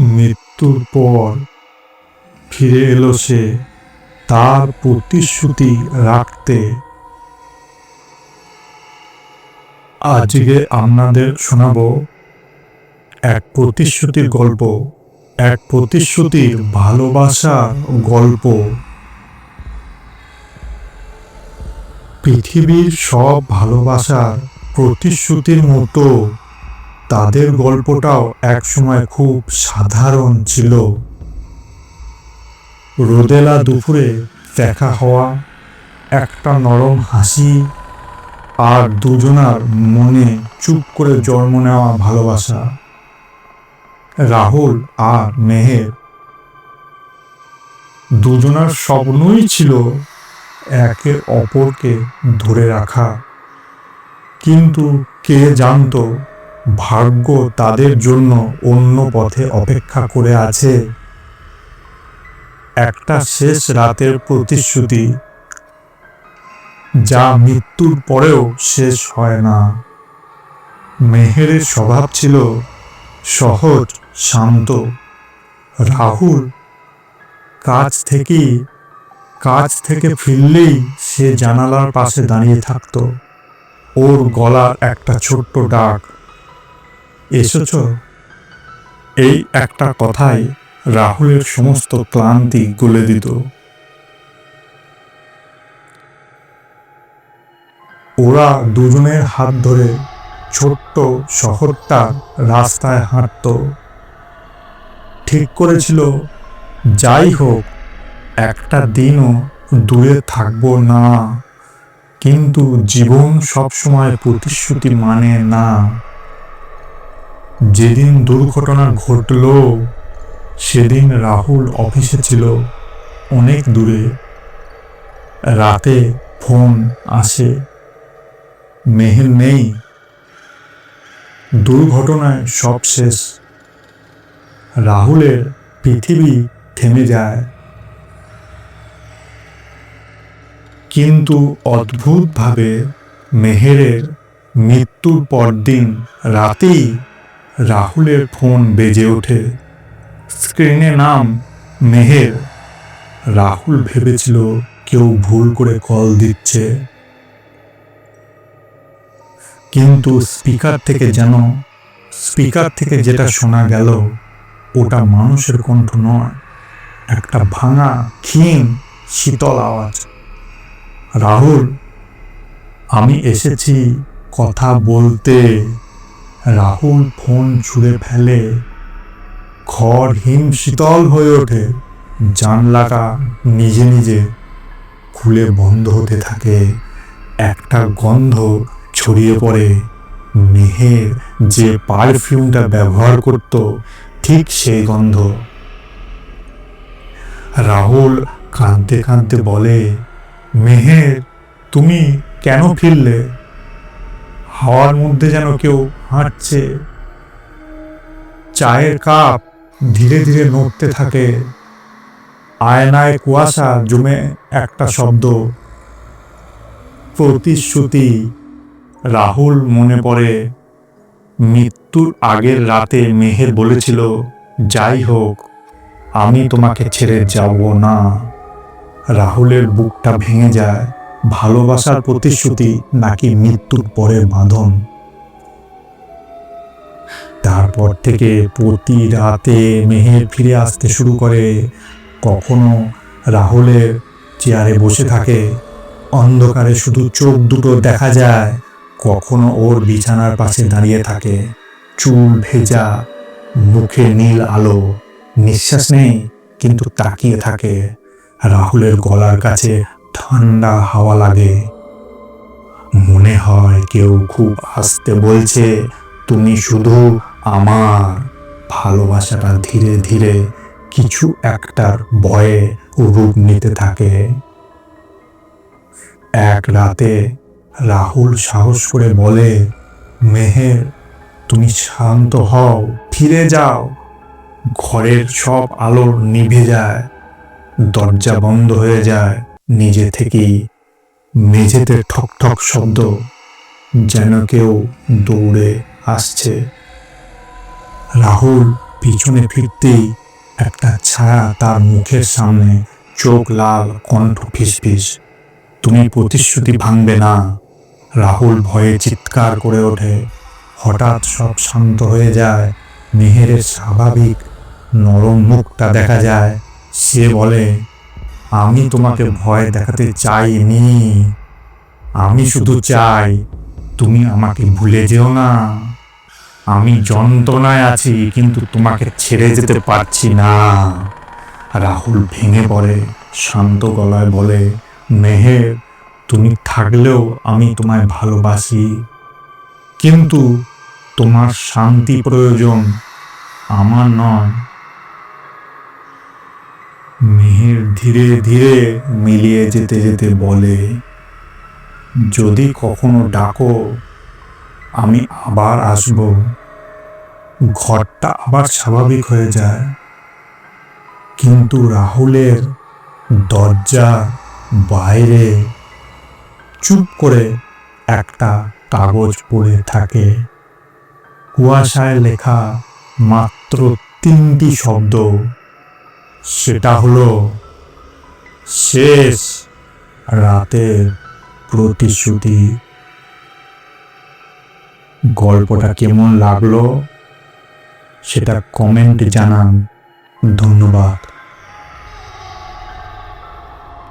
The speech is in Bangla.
মৃত্যুর পর ফিরে এলো সে তার প্রতিশ্রুতি রাখতে। আজকে আপনাদের শোনাবো এক প্রতিশ্রুতির গল্প, এক প্রতিশ্রুতির ভালোবাসার গল্প। পৃথিবীর সব ভালোবাসার প্রতিশ্রুতির মতো তাদের গল্পটাও একসময় খুব সাধারণ ছিল। রোদেলা দুপুরে দেখা হওয়া, একটা নরম হাসি আর দুজনার মনে চুপ করে জন্ম নেওয়া ভালোবাসা। রাহুল আর মেহের। দুজনার স্বপ্নই ছিল একে অপরকে ধরে রাখা। কিন্তু কে জানতো ভাগ্য তাদের জন্য অন্য পথে অপেক্ষা করে আছে। একটা শেষ রাতের প্রতিশ্রুতি, যা মৃত্যুর পরেও শেষ হয় না। মেহেরের স্বভাব ছিল সহজ, শান্ত। রাহুল কাজ থেকেই, কাজ থেকে ফিরলেই সে জানালার পাশে দাঁড়িয়ে থাকতো। ওর গলার একটা ছোট্ট ডাক এসেছ? এই একটা কথাই রাহুলের সমস্ত ক্লান্তি গলে দিত। ওরা দুজনের হাত ধরে ছোট্ট শহরটার রাস্তায় হাঁটত। ঠিক করেছিল, যাই হোক, একটা দিনও দূরে থাকব না। কিন্তু জীবন সবসময় প্রতিশ্রুতি মানে না। যেদিন দুর্ঘটনা ঘটল, সেদিন রাহুল অফিসে ছিল অনেক দূরে। রাতে ফোন আসে মেহের নেই। দুর্ঘটনায় সব শেষ। রাহুলের পৃথিবী থেমে যায়। কিন্তু অদ্ভুতভাবে মেহেরের মৃত্যুর পরদিন রাতেই রাহুলের ফোন বেজে ওঠে। স্ক্রিনে নাম মেহের। রাহুল ভেবেছিল কেউ ভুল করে কল দিচ্ছে। কিন্তু স্পিকার থেকে যেন, স্পিকার থেকে যেটা শোনা গেল, ওটা মানুষের কণ্ঠ নয়, একটা ভাঙা, ক্ষীণ, শীতল আওয়াজ। রাহুল, আমি এসেছি কথা বলতে। রাহুল ফোন ছুঁড়ে ফেলে। খড় হিম শীতল হয়ে ওঠে। জানলাটা নিজে নিজে খুলে বন্ধ হতে থাকে। একটা গন্ধ ছড়িয়ে পড়ে। মেহের যে পারফিউমটা ব্যবহার করত, ঠিক সেই গন্ধ। রাহুল কাঁদতে কাঁদতে বলে, মেহের, তুমি কেন ফিরলে? হাওয়ার মধ্যে যেন কেউ হাঁটছে। চায়ের কাপ ধীরে ধীরে নড়তে থাকে। আয়নায় কুয়াশা জমে একটা শব্দ। প্রতিশ্রুতি। রাহুল মনে পড়ে, মৃত্যুর আগের রাতে মেহের বলেছিল, যাই হোক, আমি তোমাকে ছেড়ে যাব না। রাহুলের বুকটা ভেঙে যায় ভালোবাসার প্রতিশ্রুতি নাকি মৃত্যুর পরের বাঁধন? তারপর থেকে প্রতি রাতে মেহের ফিরে আসতে শুরু করে। কখনো রাহুলের চেয়ারে বসে থাকে। অন্ধকারে শুধু চোখ দুটো দেখা যায়। কখনো ওর বিছানার পাশে দাঁড়িয়ে থাকে। চুল ভেজা মুখে নীল আলো। নিঃশ্বাস নেই কিন্তু তাকিয়ে থাকে। রাহুলের গলার কাছে ঠান্ডা হাওয়া লাগে। মনে হয় কেউ খুব আস্তে বলছে, তুমি শুধু আমার ভালোবাসাটা ধীরে ধীরে কিছু একটার ভয়ে রূপ নিতে থাকে। এক রাতে রাহুল সাহস করে বলে, মেহের, তুমি শান্ত হও, ফিরে যাও। ঘরের সব আলো নিভে যায়, দরজা বন্ধ হয়ে যায়। নিজে থেকেই মেঝেতে ঠক ঠক শব্দ যেন কেউ দৌড়ে আসছে। রাহুল পিছনে ফিরতেই একটা ছায়া তার মুখের সামনে চোখ লাল, কণ্ঠ ফিসফিস। তুমি প্রতিশ্রুতি ভাঙবে না। রাহুল ভয়ে চিৎকার করে ওঠে। হঠাৎ সব শান্ত হয়ে যায়। মেহেরের স্বাভাবিক নরম মুখটা দেখা যায়। সে বলে আমি তোমাকে ভয় দেখাতে চাইনি। আমি শুধু চাই তুমি আমাকে ভুলে যেও না। আমি যন্ত্রণায় আছি কিন্তু তোমাকে ছেড়ে যেতে পারছি না। রাহুল ভেঙে পড়ে শান্ত গলায় বলে মেহের তুমি থাকলেও আমি তোমায় ভালোবাসি। কিন্তু তোমার শান্তি প্রয়োজন আমার নয়। মেহের ধীরে ধীরে মিলিয়ে যেতে যেতে বলে, যদি কখনো ডাকো, আমি আবার আসব। ঘরটা আবার স্বাভাবিক হয়ে যায়। কিন্তু রাহুলের দরজা বাইরে চুপ করে একটা কাগজ পড়ে থাকে। কুয়াশায় লেখা মাত্র তিনটি শব্দ। সেটা হলো শেষ রাতের প্রতিশ্রুতি। গল্পটা কেমন লাগল? সেটা কমেন্ট জানান। ধন্যবাদ।